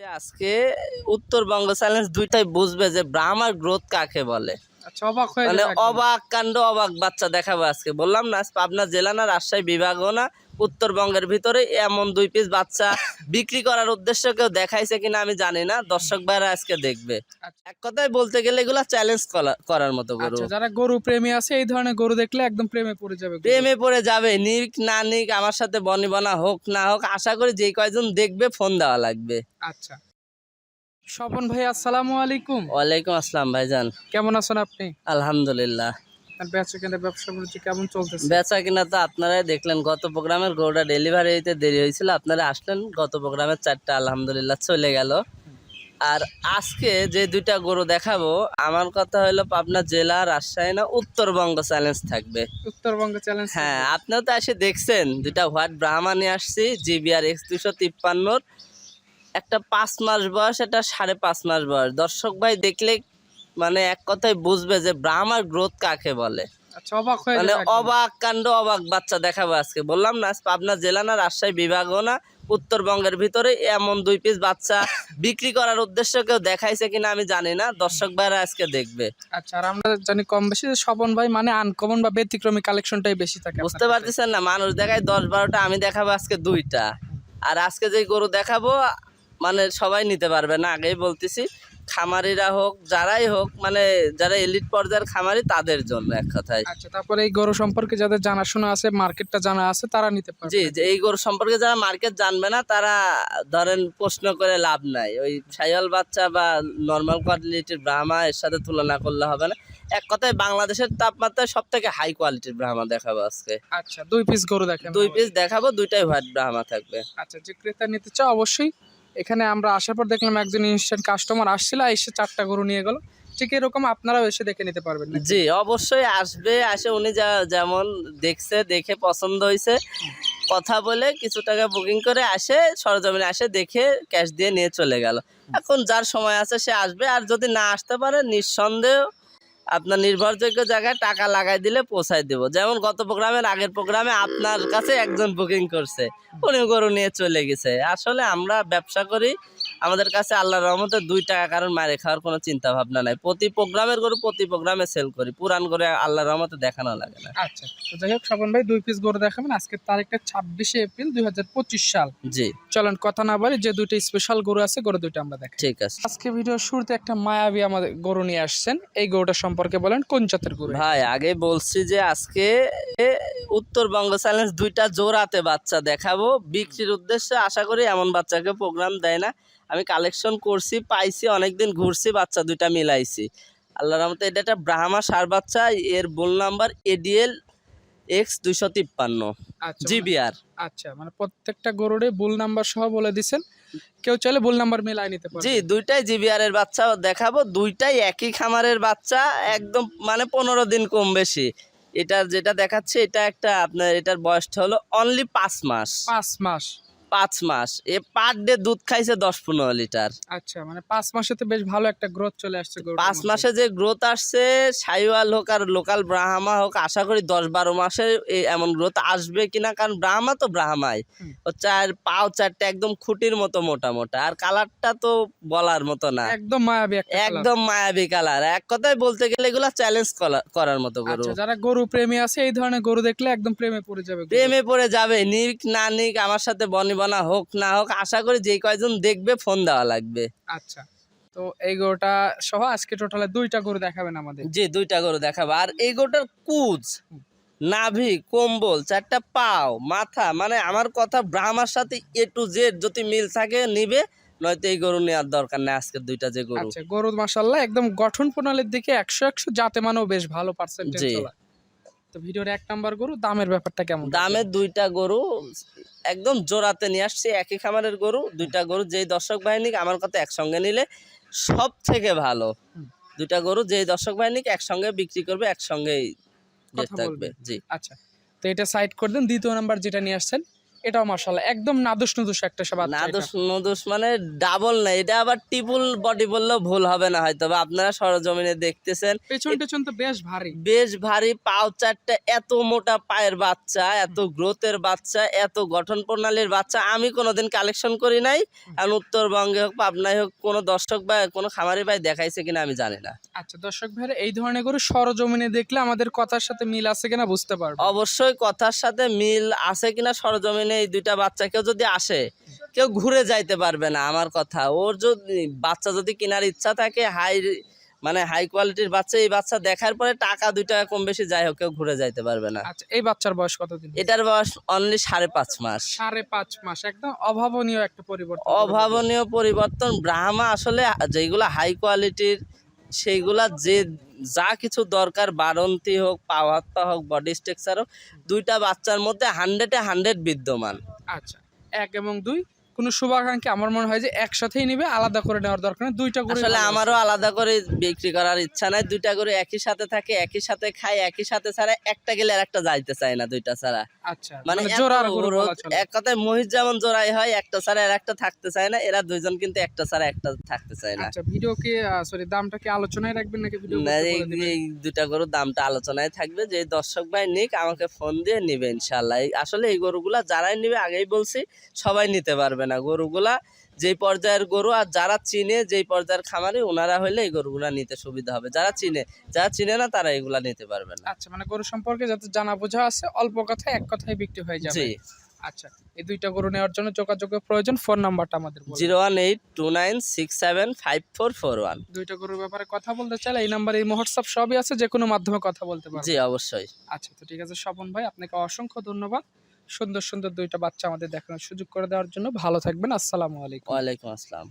আজকে উত্তরবঙ্গ চ্যালেঞ্জ দুইটাই বুঝবে যে ব্রাহ্মার গ্রোথ কাকে বলে। আচ্ছা অবাক হয়ে মানে অবাক কাণ্ড অবাক বাচ্চা দেখাবো আজকে। বললাম না পাবনা জেলা না রাজশাহী বিভাগও না উত্তরবঙ্গের ভিতরে এমন দুই পিস বাচ্চা বিক্রি করার উদ্দেশ্য কেউ দেখাইছে কিনা আমি জানি না দর্শক ভাইরা আজকে দেখবে। আচ্ছা। এক কথায় বলতে গেলে এগুলা চ্যালেঞ্জ করার মতো গরু। আচ্ছা যারা গরু প্রেমী আছে এই ধরনের গরু দেখলে একদম প্রেমে পড়ে যাবে প্রেমে পড়ে যাবে নিক না নিক আমার সাথে বনি বনা হোক না হোক আশা করি যে কয়জন দেখবে ফোন দেওয়া লাগবে। আচ্ছা। স্বপন ভাই আসসালামু আলাইকুম। ওয়ালাইকুম আসসালাম ভাইজান। কেমন আছেন আপনি? আলহামদুলিল্লাহ। আপনার বেচা কেনা ব্যবসা বাণিজ্য কেমন চলতেছে? বেচা কিনা তো আপনারাই দেখলেন গত প্রোগ্রামের গরুটা ডেলিভারি হইতে দেরি হয়েছিল আপনারা আসলেন গত প্রোগ্রামের চারটা আলহামদুলিল্লাহ চলে গেল। আর আজকে যে দুইটা গরু দেখাবো আমার কথা হলো পাবনা জেলা রাজশাহী না উত্তরবঙ্গ চ্যালেঞ্জ থাকবে। উত্তরবঙ্গ চ্যালেঞ্জ হ্যাঁ আপনারা তো এসে দেখছেন দুইটা হোয়াইট ব্রাহ্মা নিয়ে আসছি জিবিআর এক্স দুশো তিপ্পান্নর। একটা পাঁচ মাস বয়স একটা সাড়ে পাঁচ মাস বয়স। দর্শক ভাই দেখলে মানে এক কথায় বুঝবে যে ব্রাহ্মার গ্রোথ কাকে বলে। আচ্ছা অবাক মানে অবাক কাণ্ড অবাক বাচ্চা দেখাবো আজকে। বললাম না পাবনা জেলা না রাজশাহী বিভাগও না উত্তরবঙ্গের ভিতরে এমন দুই পিস বাচ্চা বিক্রি করার উদ্দেশ্য কেউ দেখাইছে কিনা আমি জানি না। দর্শক ভাইরা আজকে দেখবে। আচ্ছা আর আমরা জানি কম বেশি স্বপন ভাই মানে আনকমন বা ব্যতিক্রমী কালেকশনটাই বেশি থাকে বুঝতে পারতেছেন না মানুষ দেখায় দশ বারোটা আমি দেখাবো আজকে দুইটা। আর আজকে যে গরু দেখাবো মানে সবাই নিতে পারবে না আগেই বলতেছি। খামারিরা হোক যারাই হোক মানে যারা এলিট পর্যায়ের খামারি তাদের জন্য এক কথায়। আচ্ছা তারপরে এই গরু সম্পর্কে যাদের জানাশোনা আছে মার্কেটটা জানা আছে তারা নিতে পারবে। জি যে এই গরু সম্পর্কে যারা মার্কেট জানবে না তারা ধরেন প্রশ্ন করে লাভ নাই। ওই সাইয়াল বাচ্চা বা নর্মাল কোয়ালিটির ব্রাহ্মা এর সাথে তুলনা করলে হবে না। এক কথায় বাংলাদেশের তাপমাত্রায় সব থেকে হাই কোয়ালিটির ব্রাহ্মা দেখাবো আজকে। আচ্ছা দুই পিস গরু দেখেন। দুই পিস দেখাবো দুইটাই হোয়াইট ব্রাহ্মা থাকবে। আচ্ছা যে ক্রেতা নিতে চাও অবশ্যই এখানে আমরা আসার পর দেখলাম একজন ইনস্ট্যান্ট কাস্টমার আসছিল এসে চারটা গরু নিয়ে গেল। ঠিক এরকম আপনারাও এসে দেখে নিতে পারবেন? জি অবশ্যই আসবে আসে উনি যা যেমন দেখছে দেখে পছন্দ হয়েছে। কথা বলে কিছু টাকা বুকিং করে আসে সরজমিনে আসে দেখে ক্যাশ দিয়ে নিয়ে চলে গেল। এখন যার সময় আছে সে আসবে। আর যদি না আসতে পারে নিঃসন্দেহ আপনার নির্ভরযোগ্য জায়গায় টাকা লাগাই দিলে পৌঁছায় দেবো। যেমন গত প্রোগ্রামের আগের প্রোগ্রামে আপনার কাছে একজন বুকিং করছে। উনি গরু নিয়ে চলে গেছে। আসলে আমরা ব্যবসা করি আমাদের কাছে আল্লাহর রহমতে দুই টাকা কারণ মারে খাওয়ার কোনো চিন্তা ভাবনা নাই। প্রতি প্রোগ্রামের গরু প্রতি প্রোগ্রামে সেল করি। পুরান করে আল্লাহর রহমতে দেখানো লাগে না। আচ্ছা তো যাই হোক স্বপন ভাই দুই পিস গরু দেখাবেন। আজকে তারিখটা ছাব্বিশে এপ্রিল দুই হাজার পঁচিশ সাল। জি। চলেন কথা না বলি যে দুইটা স্পেশাল গরু আছে গরু দুইটা আমরা দেখাই। ঠিক আছে। আজকে ভিডিওর শুরুতে একটা মায়াবী আমাদের গরু নিয়ে আসছেন। এই গরুটা সম্পর্কে বলেন কোন জাতের গরু ভাই আগে বলছি যে আজকে উত্তরবঙ্গ চ্যালেঞ্জ দুইটা জোড়াতে বাচ্চা দেখাবো। বিক্রির উদ্দেশ্যে আশা করি এমন বাচ্চাকে প্রোগ্রাম দেয় না। আমি কালেকশন করছি পাইছি অনেকদিন ঘুরছি বাচ্চা দুইটা মিলাইছি। আল্লাহ রহমতে এটা একটা ব্রাহ্মা সার বাচ্চা এর বোল নাম্বার এডিএল এক্স দুইশো তিপ্পান্ন আচ্ছা মানে- জিবিআর আচ্ছা মানে প্রত্যেকটা গরুরে বুল নাম্বার সহ বলে দিছেন। কেউ চাইলে বুল নাম্বার মিলাই নিতে পারবে। জি দুইটাই জিবিআর এর বাচ্চা দেখাবো দুইটাই একই খামারের বাচ্চা একদম মানে পনেরো দিন কম বেশি। এটার যেটা দেখাচ্ছে এটা একটা আপনার এটার বয়সটা হলো অনলি পাঁচ মাস। পাঁচ মাস। পাঁচ মাস। এ পার ডে দুধ খাইছে দশ পনেরো লিটার। আচ্ছা মানে পাঁচ মাসে তো বেশ ভালো একটা গ্রোথ চলে আসছে পাঁচ মাসে যে গ্রোথ আসছে সাইওয়াল হোক আর লোকাল ব্রাহ্মা হোক আশা করি দশ বারো মাসে এমন গ্রোথ আসবে কিনা কারণ ব্রাহ্মা তো ব্রাহ্মাই। হুম। ও চার পাও চারটা একদম খুঁটির মতো মোটা মোটা আর কালারটা তো বলার মতো না। একদম মায়াবী একদম মায়াবী কালার এক কথায় বলতে গেলে এগুলো চ্যালেঞ্জ করার মতো গরু। আচ্ছা যারা গরু প্রেমী আছে এই ধরনের গরু দেখলে একদম প্রেমে পড়ে যাবে প্রেমে পড়ে যাবে নিক না নিক আমার সাথে বনি বনা হোক না হোক আশা করি যে কয়জন দেখবে ফোন দেওয়া লাগবে। আচ্ছা তো এই গরুটা সহ আজকে টোটালে দুইটা গরু দেখাবেন আমাদের। জি দুইটা গরু দেখাবো। আর এই গরুটার কুচ নাভি কম্বল চারটা পাও মাথা মানে আমার কথা ব্রাহ্মার সাথে এ টু জেড যদি মিল থাকে নিবে নয়তো এই গরু নেওয়ার দরকার নেই আজকের দুইটা যে গরু। আচ্ছা গরু মাসাল্লাহ একদম গঠন প্রণালীর দিকে একশো একশো জাতে মানেও বেশ ভালো পার্সেন্টেজ জি। তো ভিডিওর এক নাম্বার গরু দামের ব্যাপারটা কেমন? দামের দুইটা গরু একদম জোড়াতে নিয়ে আসছি একই খামারের গরু দুইটা গরু যেই দর্শক বাহিনী আমার কথা একসঙ্গে নিলে সব থেকে ভালো দুইটা গরু যেই দর্শক বাহিনীকে একসঙ্গে বিক্রি করবে একসঙ্গেই থাকবে। জি। আচ্ছা তো এটা সাইড করে দিন দ্বিতীয় নাম্বার যেটা নিয়ে আসছেন? এটাও মার্শাল্লাহ একদম নাদুস নুদুস একটা সব। নাদুস নদুস মানে ডাবল না এটা আবার টিপুল বডি বললেও ভুল হবে না হয়তো বা আপনারা সরজমিনে দেখতেছেন। পেছন টেছন তো বেশ ভারী। বেশ ভারী পাও চারটে এত মোটা পায়ের বাচ্চা এত গ্রোথের বাচ্চা এত গঠন প্রণালীর বাচ্চা আমি কোনোদিন কালেকশন করি নাই। আর উত্তরবঙ্গে হোক পাবনায় হোক কোনো দর্শক বা কোনো খামারি ভাই দেখাইছে কিনা আমি জানি না। আচ্ছা দর্শক ভাইরা এই ধরনের গরু সরজমিনে দেখলে আমাদের কথার সাথে মিল আছে কিনা বুঝতে পারব। অবশ্যই কথার সাথে মিল আছে কিনা সরজমিনে এই দুইটা বাচ্চা কেউ যদি আসে কেউ ঘুরে যাইতে পারবে না আমার কথা। ওর যদি বাচ্চা যদি কেনার ইচ্ছা থাকে হাই মানে হাই কোয়ালিটির বাচ্চা এই বাচ্চা দেখার পরে টাকা দুই টাকা কম বেশি যাই হোক কেউ ঘুরে যাইতে পারবে না। আচ্ছা এই বাচ্চার বয়স কতদিন? এটার বয়স অনলি সাড়ে পাঁচ মাস। সাড়ে পাঁচ মাস একদম অভাবনীয় একটা পরিবর্তন। অভাবনীয় পরিবর্তন। ব্রাহ্মা আসলে যেগুলো হাই কোয়ালিটির সেইগুলা যে যা কিছু দরকার বারন্তি হোক পাওয়াত্তা হোক বডি স্ট্রাকচার হোক, দুইটা বাচ্চার মধ্যে হান্ড্রেডে হান্ড্রেড বিদ্যমান। আচ্ছা এক এবং দুই? কোনো শুভাকাঙ্ক্ষী আমার মনে হয় যে একসাথেই নিবে আলাদা করে নেওয়ার দরকার নেই দুইটা করে আসলে আমারও আলাদা করে বিক্রি করার ইচ্ছা নাই দুইটা করে একই সাথে থাকে একই সাথে খায় একই সাথে ছাড়া একটা গেলে আর একটা যাইতে চায় না দুইটা ছাড়া। আচ্ছা মানে মানে জোড়ার গরু। এক কথায় মহিষ যেমন জোড়াই হয় একটা ছাড়া আর একটা থাকতে চায় না এরা দুইজন কিন্তু একটা ছাড়া একটা থাকতে চায় না। আচ্ছা ভিডিও কি সরি দামটা কি আলোচনায় রাখবেন নাকি ভিডিও না, এই দুটা গরুর দামটা আলোচনায় থাকবে যে দর্শক ভাই নিক আমাকে ফোন দিয়ে নিবে ইনশাল্লাহ এই- আসলে এই গরুগুলা যারাই নিবে আগেই বলছি সবাই নিতে পারবে। না। গরুগুলা যেই পর্যায়ের গরু আর যারা চিনে যেই পর্যায়ের খামারে ওনারা হলে এই গরুগুলা নিতে সুবিধা হবে। যারা চিনে যারা চিনে না তারা এগুলা নিতে পারবে না। আচ্ছা মানে গরু সম্পর্কে যাতে জানা বোঝা আছে অল্প কথায় এক কথায় বিক্রি হয়ে যাবে। জি। আচ্ছা এই দুইটা গরু নেওয়ার জন্য যোগাযোগের প্রয়োজন ফোন নাম্বারটা আমাদের। Zero one eight two nine six seven five four four one. দুইটা গরুর ব্যাপারে কথা বলতে চাইলে এই নাম্বারে এই মহোৎসব সবই আছে যে কোনো মাধ্যমে কথা বলতে পারবেন। জি অবশ্যই। আচ্ছা তো ঠিক আছে স্বপন ভাই আপনাকে অসংখ্য ধন্যবাদ। সুন্দর সুন্দর দুইটা বাচ্চা আমাদের দেখানোর সুযোগ করে দেওয়ার জন্য ভালো থাকবেন। আসসালামু আলাইকুম। ওয়ালাইকুম আসসালাম।